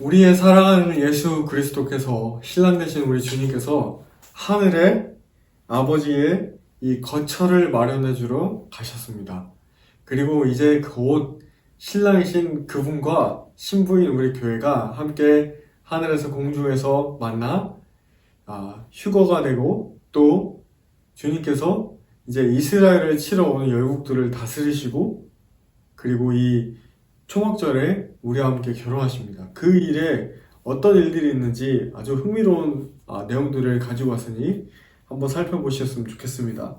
우리의 사랑하는 예수 그리스도께서 신랑 되신 우리 주님께서 하늘에 아버지의 이 거처를 마련해 주러 가셨습니다. 그리고 이제 곧 신랑이신 그분과 신부인 우리 교회가 함께 하늘에서 공중에서 만나 아, 휴거가 되고 또 주님께서 이제 이스라엘을 치러 오는 열국들을 다스리시고 그리고 이 초막절에 우리와 함께 결혼하십니다. 그 일에 어떤 일들이 있는지 아주 흥미로운 아, 내용들을 가지고 왔으니 한번 살펴보셨으면 좋겠습니다.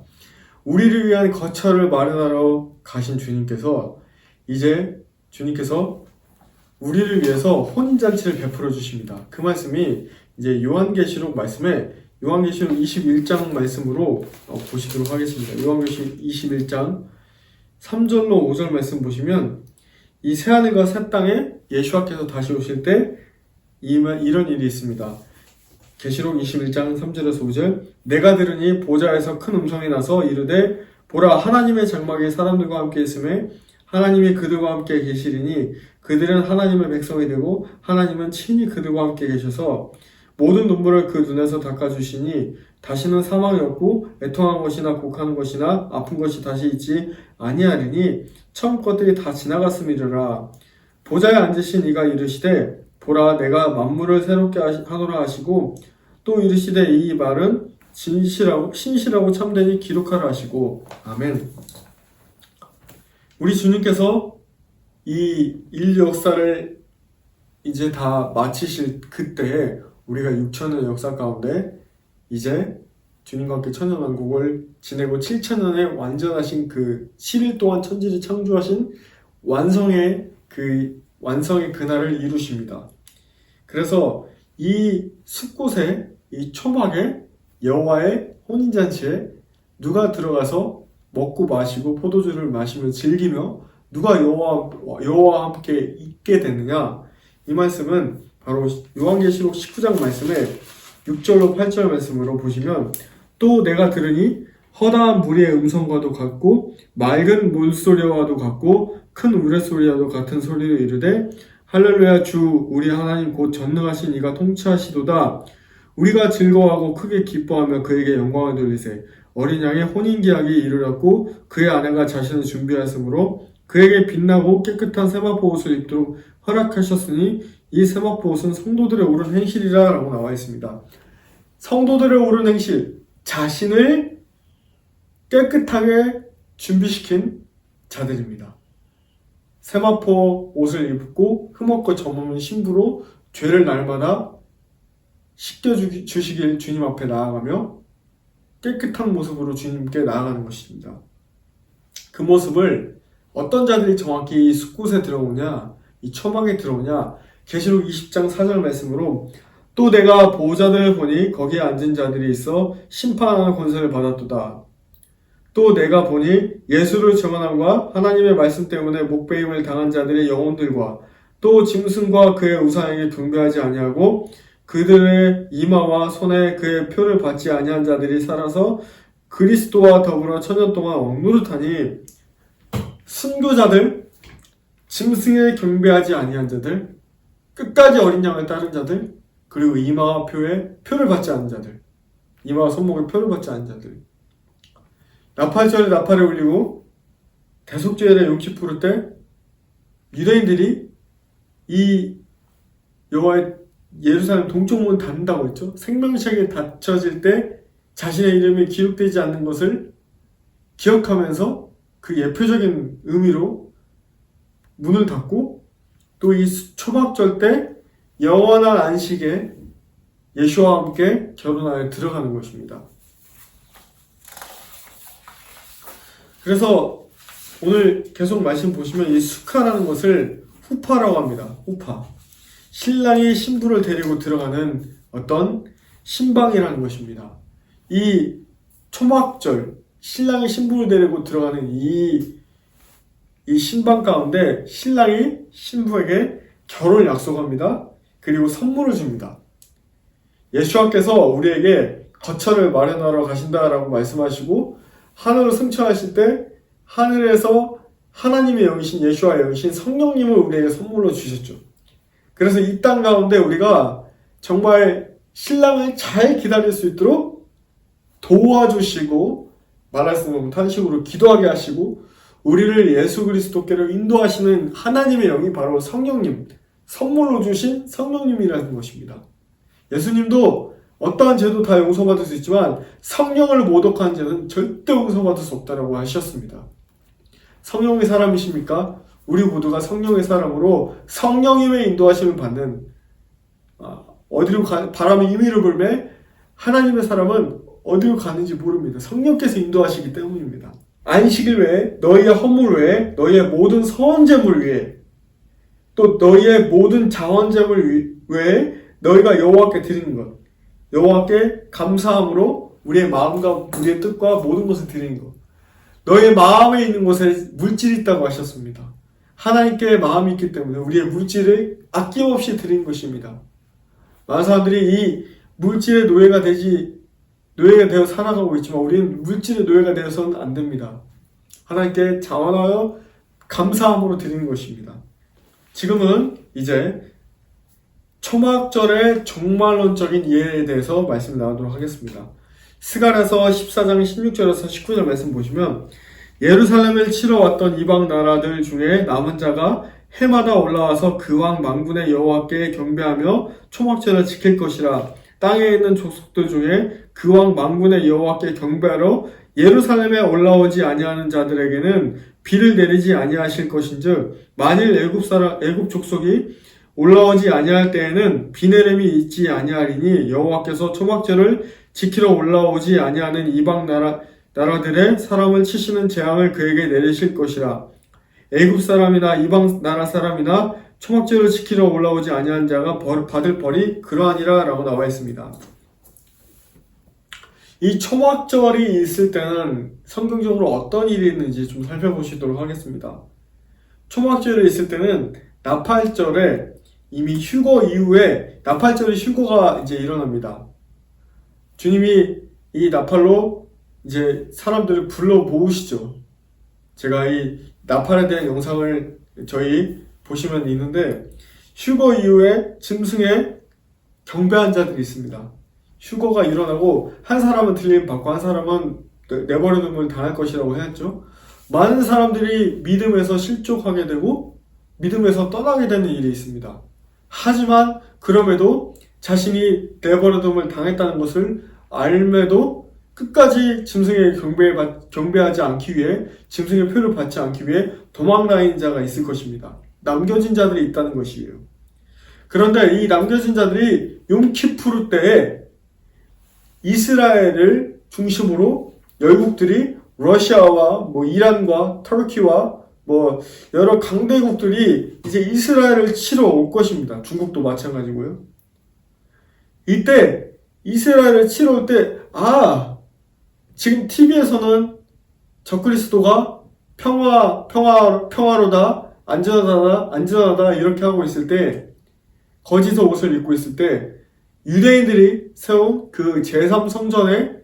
우리를 위한 거처를 마련하러 가신 주님께서 이제 주님께서 우리를 위해서 혼인잔치를 베풀어 주십니다. 그 말씀이 이제 요한계시록 말씀에 요한계시록 21장 말씀으로 어, 보시도록 하겠습니다. 요한계시록 21장 3절로 5절 말씀 보시면 이 새하늘과 새 땅에 예수와께서 다시 오실 때 이런 일이 있습니다. 계시록 21장 3절에서 5절 내가 들으니 보좌에서 큰 음성이 나서 이르되 보라 하나님의 장막이 사람들과 함께 있음에 하나님이 그들과 함께 계시리니 그들은 하나님의 백성이 되고 하나님은 친히 그들과 함께 계셔서 모든 눈물을 그 눈에서 닦아주시니 다시는 사망이 없고 애통한 것이나 곡하는 것이나 아픈 것이 다시 있지 아니하리니 처음 것들이 다 지나갔음이라 보좌에 앉으신 이가 이르시되 보라 내가 만물을 새롭게 하노라 하시고 또 이르시되 이 말은 진실하고 신실하고 참되니 기록하라 하시고 아멘. 우리 주님께서 이 인류 역사를 이제 다 마치실 그때에 우리가 6천년 역사 가운데 이제 주님과 함께 천년왕국을 지내고 7천년에 완전하신 그 7일 동안 천지를 창조하신 완성의 그 완성의 그날을 이루십니다. 그래서 이 숲곳에 이 초막에 여호와의 혼인잔치에 누가 들어가서 먹고 마시고 포도주를 마시며 즐기며 누가 여호와 여호와와 함께 있게 되느냐 이 말씀은 바로 요한계시록 19장 말씀에 6절로 8절 말씀으로 보시면 또 내가 들으니 허다한 무리의 음성과도 같고 맑은 물소리와도 같고 큰 우레소리와도 같은 소리를 이르되 할렐루야 주 우리 하나님 곧 전능하신 이가 통치하시도다. 우리가 즐거워하고 크게 기뻐하며 그에게 영광을 돌리세. 어린 양의 혼인 계약이 이르렀고 그의 아내가 자신을 준비하였으므로 그에게 빛나고 깨끗한 세마포 옷을 입도록 허락하셨으니 이 세마포 옷은 성도들의 옳은 행실이라 라고 나와 있습니다. 성도들의 옳은 행실, 자신을 깨끗하게 준비시킨 자들입니다. 세마포 옷을 입고 흠없고 점없는 신부로 죄를 날마다 씻겨주시길 주님 앞에 나아가며 깨끗한 모습으로 주님께 나아가는 것입니다. 그 모습을 어떤 자들이 정확히 이 숲곳에 들어오냐, 이 처막에 들어오냐, 계시록 20장 4절 말씀으로 또 내가 보호자들을 보니 거기에 앉은 자들이 있어 심판하는 권세를 받았도다. 또 내가 보니 예수를 정언함과 하나님의 말씀 때문에 목배임을 당한 자들의 영혼들과 또 짐승과 그의 우상에게 경배하지 아니하고 그들의 이마와 손에 그의 표를 받지 아니한 자들이 살아서 그리스도와 더불어 천년 동안 억누르다니 순교자들, 짐승에 경배하지 아니한 자들, 끝까지 어린 양을 따른 자들, 그리고 이마와 표에 표를 받지 않은 자들, 이마와 손목에 표를 받지 않은 자들, 나팔절에 나팔을 울리고 대속죄일에 용치 부를 때 유대인들이 이 여호와의 예루살렘 동쪽문 닫는다고 했죠. 생명책에 닫혀질 때 자신의 이름이 기록되지 않는 것을 기억하면서 그 예표적인 의미로 문을 닫고 또 이 초막절 때 영원한 안식에 예수와 함께 결혼하여 들어가는 것입니다. 그래서 오늘 계속 말씀 보시면 이 수카라는 것을 후파라고 합니다. 후파. 신랑이 신부를 데리고 들어가는 어떤 신방이라는 것입니다. 이 초막절, 신랑이 신부를 데리고 들어가는 이, 이 신방 가운데 신랑이 신부에게 결혼을 약속합니다. 그리고 선물을 줍니다. 예수와께서 우리에게 거처를 마련하러 가신다라고 말씀하시고 하늘로 승천하실 때 하늘에서 하나님의 영이신 예수와 영이신 성령님을 우리에게 선물로 주셨죠. 그래서 이 땅 가운데 우리가 정말 신랑을 잘 기다릴 수 있도록 도와주시고 말할 수 없는 탄식으로 기도하게 하시고 우리를 예수 그리스도께로 인도하시는 하나님의 영이 바로 성령님, 선물로 주신 성령님이라는 것입니다. 예수님도 어떠한 죄도 다 용서받을 수 있지만 성령을 모독한 죄는 절대 용서받을 수 없다라고 하셨습니다. 성령의 사람이십니까? 우리 모두가 성령의 사람으로 성령님의 인도하심을 받는 아, 어디로 가, 바람이 임의로 불매 하나님의 사람은 어디로 가는지 모릅니다. 성령께서 인도하시기 때문입니다. 안식일 외에 너희의 허물 외에 너희의 모든 서원제물 외에 또 너희의 모든 자원제물 외에 너희가 여호와께 드리는 것 여호와께 감사함으로 우리의 마음과 우리의 뜻과 모든 것을 드리는 것 너의 마음에 있는 곳에 물질이 있다고 하셨습니다. 하나님께 마음이 있기 때문에 우리의 물질을 아낌없이 드린 것입니다. 많은 사람들이 이 물질의 노예가 되지 노예가 되어 살아가고 있지만 우리는 물질의 노예가 되어서는 안 됩니다. 하나님께 자원하여 감사함으로 드리는 것입니다. 지금은 이제 초막절의 종말론적인 이해에 대해서 말씀 나누도록 하겠습니다. 스가랴서 14장 16절에서 19절 말씀 보시면 예루살렘을 치러 왔던 이방 나라들 중에 남은 자가 해마다 올라와서 그 왕 망군의 여호와께 경배하며 초막절을 지킬 것이라 땅에 있는 족속들 중에 그 왕 망군의 여호와께 경배하러 예루살렘에 올라오지 아니하는 자들에게는 비를 내리지 아니하실 것인즉 만일 애굽 사람 애굽 족속이 올라오지 아니할 때에는 비 내림이 있지 아니하리니 여호와께서 초막절을 지키러 올라오지 아니하는 이방 나라 나라들의 사람을 치시는 재앙을 그에게 내리실 것이라 애굽 사람이나 이방 나라 사람이나 초막절을 지키러 올라오지 아니한 자가 벌, 받을 벌이 그러하니라라고 나와 있습니다. 이 초막절이 있을 때는 성경적으로 어떤 일이 있는지 좀 살펴보시도록 하겠습니다. 초막절이 있을 때는 나팔절에 이미 휴거 이후에 나팔절의 휴거가 이제 일어납니다. 주님이 이 나팔로 이제 사람들을 불러 모으시죠. 제가 이 나팔에 대한 영상을 저희 보시면 있는데 휴거 이후에 짐승에 경배한 자들이 있습니다. 휴거가 일어나고 한 사람은 들림 받고 한 사람은 내버려둠을 당할 것이라고 했죠. 많은 사람들이 믿음에서 실족하게 되고 믿음에서 떠나게 되는 일이 있습니다. 하지만 그럼에도 자신이 내버려둠을 당했다는 것을 알매도 끝까지 짐승의 경배에 받- 경배하지 않기 위해 짐승의 표를 받지 않기 위해 도망다니는 자가 있을 것입니다. 남겨진 자들이 있다는 것이에요. 그런데 이 남겨진 자들이 용키푸르 때에 이스라엘을 중심으로 열국들이 러시아와 뭐 이란과 터키와 뭐 여러 강대국들이 이제 이스라엘을 치러 올 것입니다. 중국도 마찬가지고요. 이때 이스라엘을 치러 올 때, 아, 지금 TV에서는 적그리스도가 평화, 평화, 평화로다, 안전하다, 안전하다, 이렇게 하고 있을 때, 거짓의 옷을 입고 있을 때, 유대인들이 세운 그 제3성전에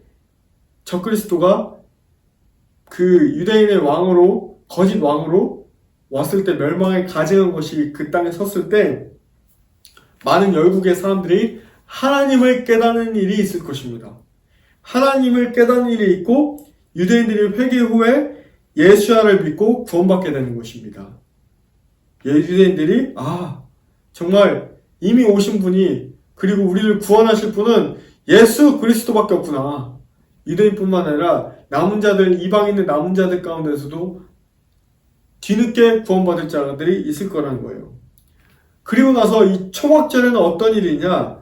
적그리스도가 그 유대인의 왕으로, 거짓 왕으로 왔을 때 멸망에 가증한 것이 그 땅에 섰을 때, 많은 열국의 사람들이 하나님을 깨닫는 일이 있을 것입니다. 하나님을 깨닫는 일이 있고 유대인들이 회개 후에 예수야를 믿고 구원받게 되는 것입니다. 예, 유대인들이 아 정말 이미 오신 분이 그리고 우리를 구원하실 분은 예수 그리스도밖에 없구나. 유대인뿐만 아니라 남은 자들 이방인의 남은 자들 가운데서도 뒤늦게 구원받을 자들이 있을 거라는 거예요. 그리고 나서 이 초막절에는 어떤 일이냐?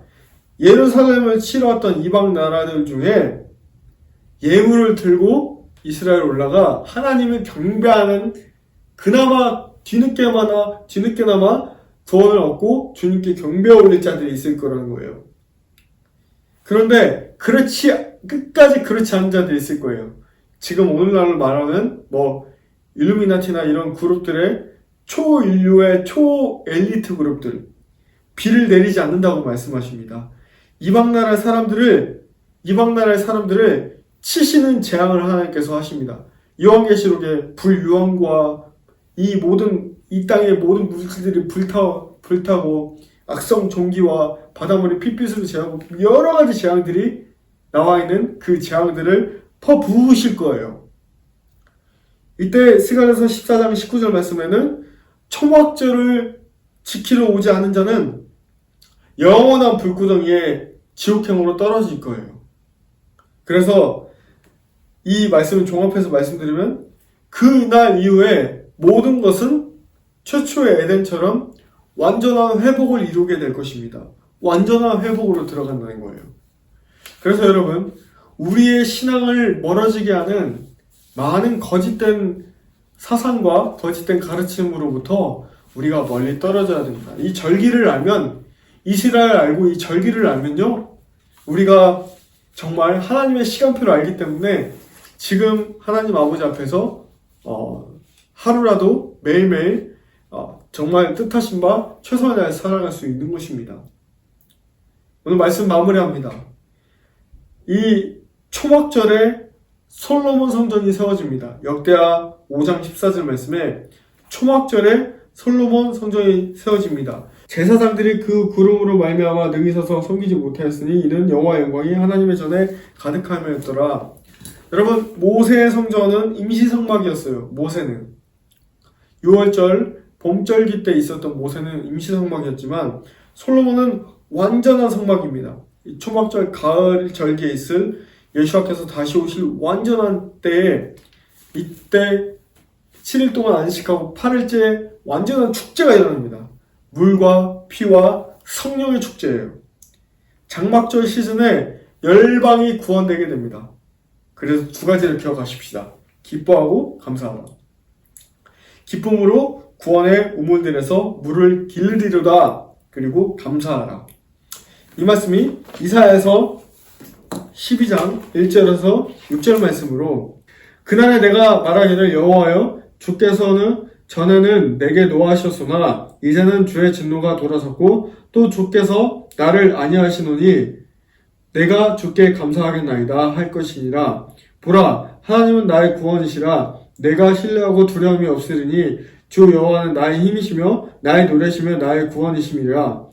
예루살렘을 치러 왔던 이방 나라들 중에 예물을 들고 이스라엘 올라가 하나님을 경배하는 그나마 뒤늦게마나 뒤늦게나마 구원을 얻고 주님께 경배 올릴 자들이 있을 거라는 거예요. 그런데 그렇지 끝까지 그렇지 않은 자들이 있을 거예요. 지금 오늘날 말하는 뭐 일루미나티나 이런 그룹들의 초인류의 초엘리트 그룹들 비를 내리지 않는다고 말씀하십니다. 이방 나라 사람들을 이방 나라의 사람들을 치시는 재앙을 하나님께서 하십니다. 요한계시록에 불유황과 이 모든 이 땅의 모든 물질들이 불타 불타고 악성 종기와 바닷물이 핏빛으로 제하고 여러 가지 재앙들이 나와 있는 그 재앙들을 퍼부으실 거예요. 이때 스가랴서 14장 19절 말씀에는 초막절을 지키러 오지 않은 자는 영원한 불구덩이에 지옥행으로 떨어질 거예요. 그래서 이 말씀을 종합해서 말씀드리면 그날 이후에 모든 것은 최초의 에덴처럼 완전한 회복을 이루게 될 것입니다. 완전한 회복으로 들어간다는 거예요. 그래서 여러분, 우리의 신앙을 멀어지게 하는 많은 거짓된 사상과 거짓된 가르침으로부터 우리가 멀리 떨어져야 됩니다. 이 절기를 알면, 이스라엘 알고 이 절기를 알면요, 우리가 정말 하나님의 시간표를 알기 때문에 지금 하나님 아버지 앞에서 어, 하루라도 매일매일 어, 정말 뜻하신 바 최선을 다해 살아갈 수 있는 것입니다. 오늘 말씀 마무리합니다. 이 초막절에 솔로몬 성전이 세워집니다. 역대하 5장 14절 말씀에 초막절에 솔로몬 성전이 세워집니다. 제사장들이 그 구름으로 말미암아 능히 서서 섬기지 못하였으니 이는 여호와 영광이 하나님의 전에 가득함이었더라. 여러분 모세의 성전은 임시 성막이었어요. 모세는 6월절 봄절기 때 있었던 모세는 임시 성막이었지만 솔로몬은 완전한 성막입니다. 이 초막절 가을 절기에 있을 예수와께서 다시 오실 완전한 때에 이때 7일 동안 안식하고 8일째 완전한 축제가 일어납니다. 물과 피와 성령의 축제예요. 장막절 시즌에 열방이 구원되게 됩니다. 그래서 두 가지를 기억하십시다. 기뻐하고 감사하라. 기쁨으로 구원의 우물들에서 물을 길르리로다. 그리고 감사하라. 이 말씀이 이사야에서 12장 1절에서 6절 말씀으로 그날에 내가 말하기를 여호와여 주께서는 전에는 내게 노하셨으나 이제는 주의 진노가 돌아섰고 또 주께서 나를 아니하시노니 내가 주께 감사하겠나이다 할 것이니라 보라 하나님은 나의 구원이시라 내가 신뢰하고 두려움이 없으리니 주 여호와는 나의 힘이시며 나의 노래시며 나의 구원이심이라.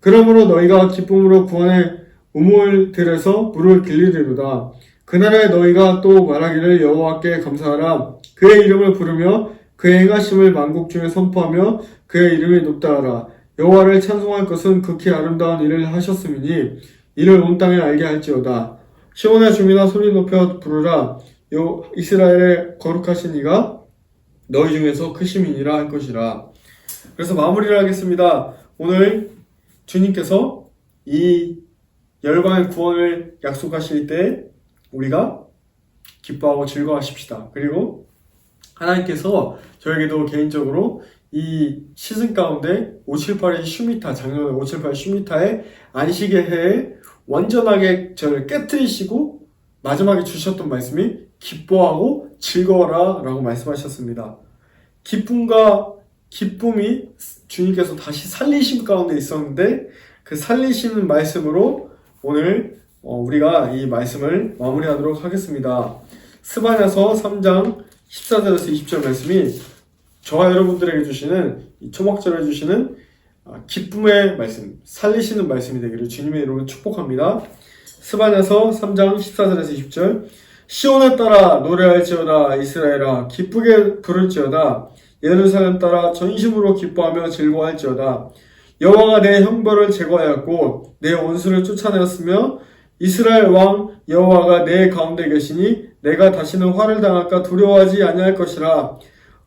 그러므로 너희가 기쁨으로 구원의 우물들에서 물을 길리리로다. 그날에 너희가 또 말하기를 여호와께 감사하라. 그의 이름을 부르며 그의 행하심을 만국 중에 선포하며 그의 이름이 높다 하라. 여호와를 찬송할 것은 극히 아름다운 일을 하셨음이니 이를 온 땅에 알게 할지어다. 시온의 주민아 소리 높여 부르라. 요 이스라엘의 거룩하신 이가 너희 중에서 크심이니라 할 것이라 그래서 마무리를 하겠습니다 오늘 주님께서 이 열방의 구원을 약속하실 때 우리가 기뻐하고 즐거워하십시다. 그리고 하나님께서 저에게도 개인적으로 이 시즌 가운데 578의 슈미타, 작년에 578 슈미타의 안식의 해에 완전하게 저를 깨뜨리시고 마지막에 주셨던 말씀이 기뻐하고 즐거워라 라고 말씀하셨습니다. 기쁨과 기쁨이 주님께서 다시 살리심 가운데 있었는데 그 살리시는 말씀으로 오늘 어, 우리가 이 말씀을 마무리하도록 하겠습니다. 스바냐서 3장 14절에서 20절 말씀이 저와 여러분들에게 주시는 이 초막절에 주시는 아, 기쁨의 말씀, 살리시는 말씀이 되기를 주님의 이름으로 축복합니다. 스바냐서 3장 14절에서 20절 시온에 따라 노래할지어다 이스라엘아 기쁘게 부를지어다. 예루살렘 따라 전심으로 기뻐하며 즐거워할지어다. 여호와가 내 형벌을 제거하였고 내 원수를 쫓아내었으며 이스라엘 왕 여호와가 내 가운데 계시니 내가 다시는 화를 당할까 두려워하지 아니할 것이라.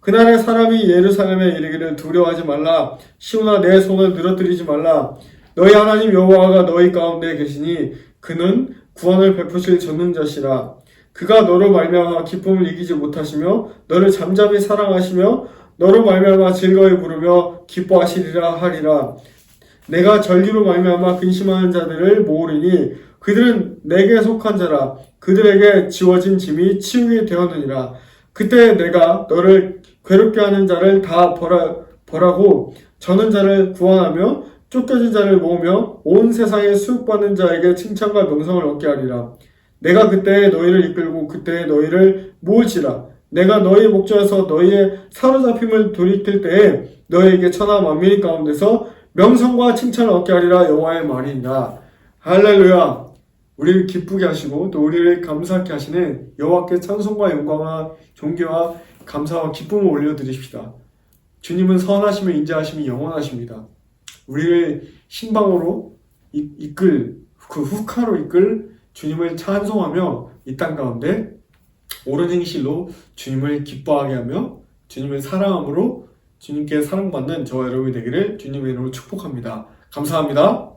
그날의 사람이 예루살렘에 이르기를 두려워하지 말라. 시온아 내 손을 늘어뜨리지 말라. 너희 하나님 여호와가 너희 가운데 계시니 그는 구원을 베푸실 전능자시라 그가 너로 말미암아 기쁨을 이기지 못하시며 너를 잠잠히 사랑하시며 너로 말미암아 즐거이 부르며 기뻐하시리라 하리라. 내가 전리로 말미암아 근심하는 자들을 모으리니 그들은 내게 속한 자라. 그들에게 지워진 짐이 치우게 되었느니라. 그때 내가 너를 괴롭게 하는 자를 다 벌하, 벌하고 저는 자를 구원하며 쫓겨진 자를 모으며 온 세상에 수육받는 자에게 칭찬과 명성을 얻게 하리라 내가 그때 너희를 이끌고 그때 너희를 모을지라 내가 너희 목전에서 너희의 사로잡힘을 돌이킬 때에 너희에게 천하 만민 가운데서 명성과 칭찬을 얻게 하리라 여호와의 말이니라. 할렐루야. 우리를 기쁘게 하시고 또 우리를 감사하게 하시는 여호와께 찬송과 영광과 존귀와 감사와 기쁨을 올려드리십시다. 주님은 선하시며 인자하심이 영원하십니다. 우리를 신방으로 이- 이끌 그 후카로 이끌 주님을 찬송하며 이 땅 가운데 옳은 행실로 주님을 기뻐하게 하며 주님을 사랑함으로 주님께 사랑받는 저와 여러분이 되기를 주님의 이름으로 축복합니다. 감사합니다.